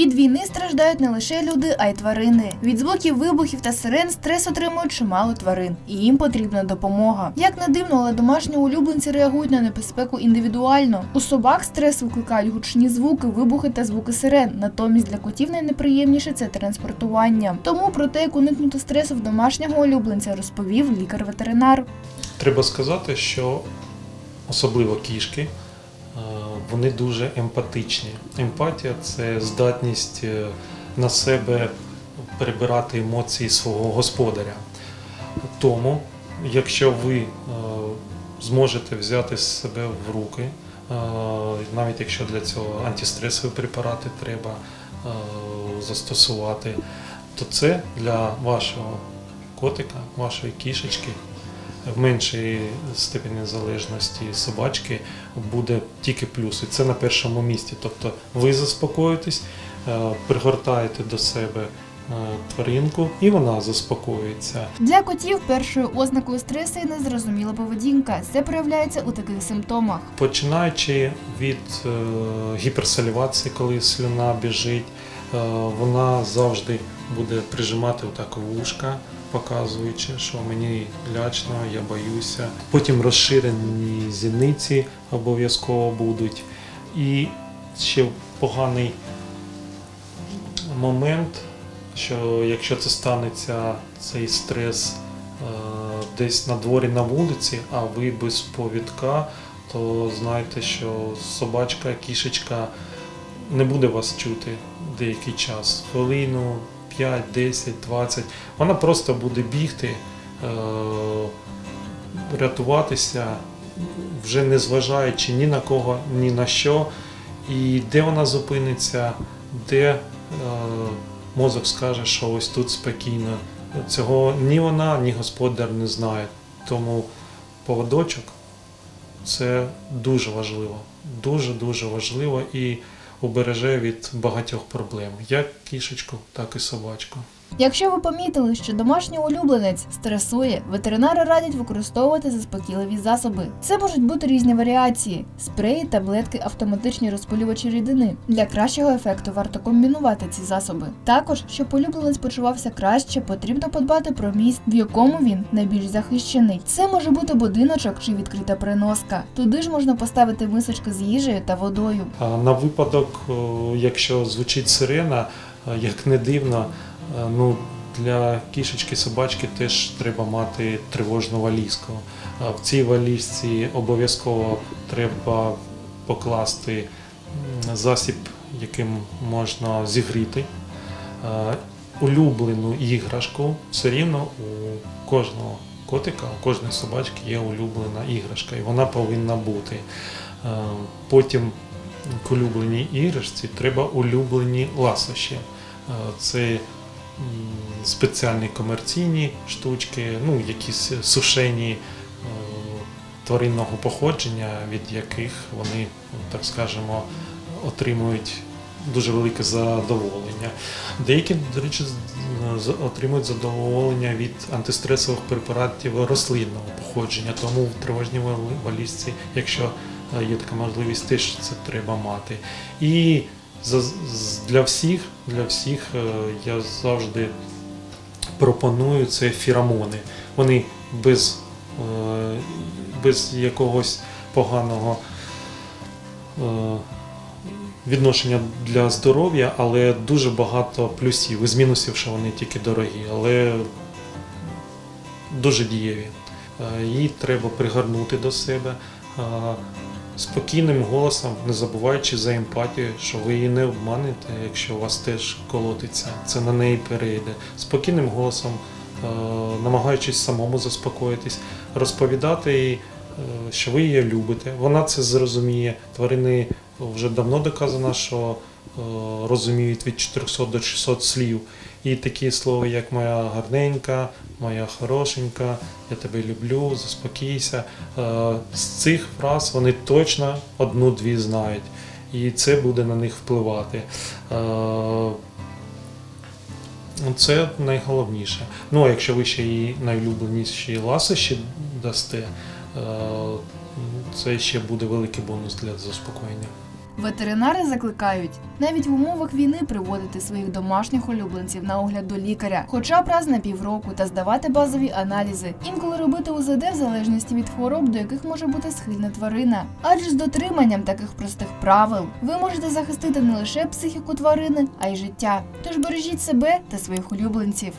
Від війни страждають не лише люди, а й тварини. Від звуків вибухів та сирен стрес отримують чимало тварин, і їм потрібна допомога. Як не дивно, але домашні улюбленці реагують на небезпеку індивідуально. У собак стрес викликають гучні звуки, вибухи та звуки сирен. Натомість для котів найнеприємніше це транспортування. Тому про те, як уникнути стресу в домашнього улюбленця, розповів лікар-ветеринар. Треба сказати, що особливо кішки, вони дуже емпатичні. Емпатія це здатність е, на себе перебирати емоції свого господаря. Тому, якщо ви е, зможете взяти себе в руки, е, навіть якщо для цього антистресові препарати треба застосувати, то це для вашого котика, вашої кішечки в меншій степені залежності собачки буде тільки плюс. І це на першому місці. Тобто ви заспокоїтесь, е, пригортаєте до себе е, тваринку, і вона заспокоюється. Для котів першою ознакою стресу є незрозуміла поведінка. Це проявляється у таких симптомах. Починаючи від е, гіперсалівації, коли слюна біжить, вона завжди буде прижимати отак вушка, показуючи, що мені лячно, я боюся. Потім розширені зіниці обов'язково будуть. І ще поганий момент, що якщо це станеться цей стрес е, десь на дворі на вулиці, а ви без повідка, то знайте, що собачка, кішечка не буде вас чути деякий час, хвилину, 5, 10, 20. Вона просто буде бігти, е, рятуватися, вже не зважаючи ні на кого, ні на що. І де вона зупиниться, де е, мозок скаже, що ось тут спокійно. Цього ні вона, ні господар не знає. Тому поводочок це дуже важливо. Дуже-дуже важливо і убереже від багатьох проблем, як кішечку, так і собачку. Якщо ви помітили, що домашній улюбленець стресує, ветеринари радять використовувати заспокійливі засоби. Це можуть бути різні варіації: спреї, таблетки, автоматичні розпилювачі рідини. Для кращого ефекту варто комбінувати ці засоби. Також, щоб улюбленець почувався краще, потрібно подбати про місць, в якому він найбільш захищений. Це може бути будиночок чи відкрита приноска. Туди ж можна поставити мисочку з їжею та водою. На випадок, якщо звучить сирена, як не дивно, ну, для кішечки, собачки теж треба мати тривожну валізку. В цій валізці обов'язково треба покласти засіб, яким можна зігріти. Улюблену іграшку все рівно у кожного котика, у кожної собачки є улюблена іграшка, і вона повинна бути. Е, Потім к улюбленій іграшці треба улюблені ласощі. Е, Це спеціальні комерційні штучки, ну, якісь сушені е, тваринного походження, від яких вони, так скажемо, отримують дуже велике задоволення. Деякі, до речі, отримують задоволення від антистресових препаратів рослинного походження, тому в тривожній валізці, якщо е, є така можливість, теж це треба мати. І для всіх, для всіх е, я завжди пропоную це феромони. Вони без, е, без якогось поганого е, відношення для здоров'я, але дуже багато плюсів. Із мінусів, що вони тільки дорогі, але дуже дієві. Її треба пригорнути до себе спокійним голосом, не забуваючи за емпатію, що ви її не обманете, якщо у вас теж колотиться, це на неї перейде. Спокійним голосом, е, намагаючись самому заспокоїтись, розповідати їй, е, що ви її любите. Вона це зрозуміє. Тварини вже давно доказано, що розуміють від 400 до 600 слів. І такі слова, як моя гарненька, моя хорошенька, я тебе люблю, заспокійся. Е, З цих фраз вони точно одну-дві знають. І це буде на них впливати. Е, Це найголовніше. Ну, а якщо ви ще їй найулюбленіші ласощі дасте, е, це ще буде великий бонус для заспокоєння. Ветеринари закликають навіть в умовах війни приводити своїх домашніх улюбленців на огляд до лікаря, хоча б раз на півроку, та здавати базові аналізи. Інколи робити УЗД в залежності від хвороб, до яких може бути схильна тварина. Адже з дотриманням таких простих правил ви можете захистити не лише психіку тварини, а й життя. Тож бережіть себе та своїх улюбленців.